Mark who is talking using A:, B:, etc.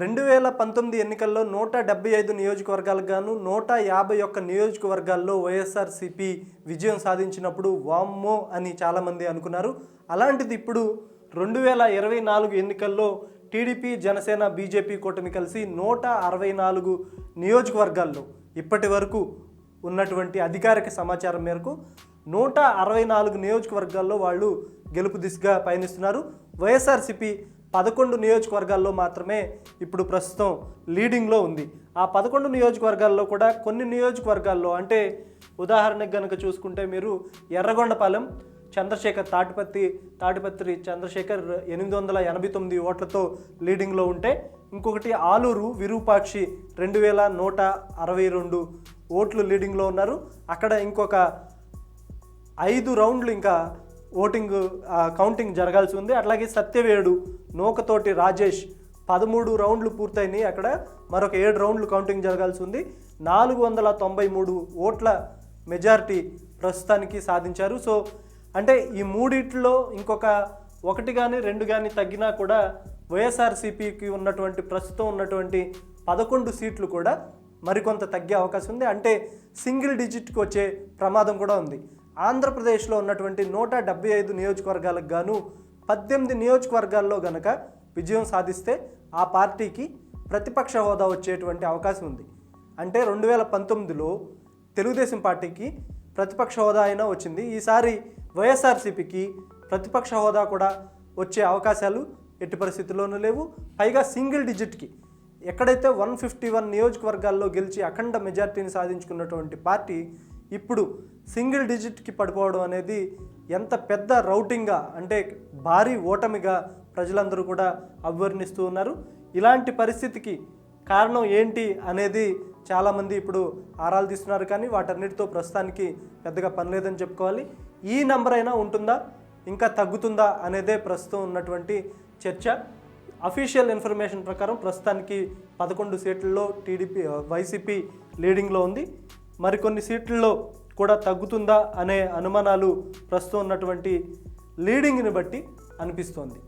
A: రెండు వేల పంతొమ్మిది ఎన్నికల్లో నూట డెబ్బై ఐదు నియోజకవర్గాలకు గాను నూట యాభై ఒక్క నియోజకవర్గాల్లో వైఎస్ఆర్సిపి విజయం సాధించినప్పుడు వామ్మో అని చాలామంది అనుకున్నారు. అలాంటిది ఇప్పుడు రెండు వేల ఇరవై నాలుగు ఎన్నికల్లో టీడీపీ జనసేన బీజేపీ కూటమి కలిసి నూట అరవై నాలుగు నియోజకవర్గాల్లో ఇప్పటి వరకు ఉన్నటువంటి అధికారిక సమాచారం మేరకు నూట అరవై నాలుగు నియోజకవర్గాల్లో వాళ్ళు గెలుపు దిశగా పయనిస్తున్నారు. వైఎస్ఆర్సిపి పదకొండు నియోజకవర్గాల్లో మాత్రమే ఇప్పుడు ప్రస్తుతం లీడింగ్లో ఉంది. ఆ పదకొండు నియోజకవర్గాల్లో కూడా కొన్ని నియోజకవర్గాల్లో అంటే ఉదాహరణకు కనుక చూసుకుంటే మీరు ఎర్రగొండపాలెం చంద్రశేఖర్ తాటిపత్తి తాటిపత్రి చంద్రశేఖర్ ఎనిమిది వందల ఎనభై తొమ్మిది ఓట్లతో లీడింగ్లో ఉంటే ఇంకొకటి ఆలూరు విరూపాక్షి రెండు వేల నూట అరవై రెండు ఓట్లు లీడింగ్లో ఉన్నారు. అక్కడ ఇంకొక ఐదు రౌండ్లు ఇంకా ఓటింగ్ కౌంటింగ్ జరగాల్సి ఉంది. అట్లాగే సత్యవేడు నూకతోటి రాజేష్ పదమూడు రౌండ్లు పూర్తయినాయి అక్కడ. మరొక ఏడు రౌండ్లు కౌంటింగ్ జరగాల్సి ఉంది. నాలుగు వందల తొంభై మూడు ఓట్ల మెజారిటీ ప్రస్తుతానికి సాధించారు. సో అంటే ఈ మూడిట్లో ఇంకొక ఒకటి కానీ రెండు కానీ తగ్గినా కూడా వైఎస్ఆర్సీపీకి ఉన్నటువంటి ప్రస్తుతం ఉన్నటువంటి పదకొండు సీట్లు కూడా మరికొంత తగ్గే అవకాశం ఉంది. అంటే సింగిల్ డిజిట్కి వచ్చే ప్రమాదం కూడా ఉంది. ఆంధ్రప్రదేశ్లో ఉన్నటువంటి నూట డెబ్బై ఐదు నియోజకవర్గాలకు గాను పద్దెనిమిది నియోజకవర్గాల్లో గనక విజయం సాధిస్తే ఆ పార్టీకి ప్రతిపక్ష హోదా వచ్చేటువంటి అవకాశం ఉంది. అంటే రెండు వేల పంతొమ్మిదిలో తెలుగుదేశం పార్టీకి ప్రతిపక్ష హోదా అయినా వచ్చింది. ఈసారి వైఎస్ఆర్సీపీకి ప్రతిపక్ష హోదా కూడా వచ్చే అవకాశాలు ఎట్టి పరిస్థితుల్లోనూ లేవు. పైగా సింగిల్ డిజిట్కి ఎక్కడైతే వన్ ఫిఫ్టీ వన్ నియోజకవర్గాల్లో గెలిచి అఖండ మెజార్టీని సాధించుకున్నటువంటి పార్టీ ఇప్పుడు సింగిల్ డిజిట్కి పడిపోవడం అనేది ఎంత పెద్ద రౌటింగ్గా అంటే భారీ ఓటమిగా ప్రజలందరూ కూడా అభివర్ణిస్తూ ఉన్నారు. ఇలాంటి పరిస్థితికి కారణం ఏంటి అనేది చాలామంది ఇప్పుడు ఆరాలు తీస్తున్నారు. కానీ వాటన్నిటితో ప్రస్తుతానికి పెద్దగా పని లేదని చెప్పుకోవాలి. ఈ నెంబర్ అయినా ఉంటుందా? ఇంకా తగ్గుతుందా అనేదే ప్రస్తుతం ఉన్నటువంటి చర్చ. అఫీషియల్ ఇన్ఫర్మేషన్ ప్రకారం ప్రస్తుతానికి పదకొండు సీట్లలో టీడీపీ వైసీపీ లీడింగ్లో ఉంది. మరికొన్ని సీట్లలో కూడా తగ్గుతుందా అనే అనుమానాలు ప్రస్తుతం ఉన్నటువంటి లీడింగ్ని బట్టి అనిపిస్తోంది.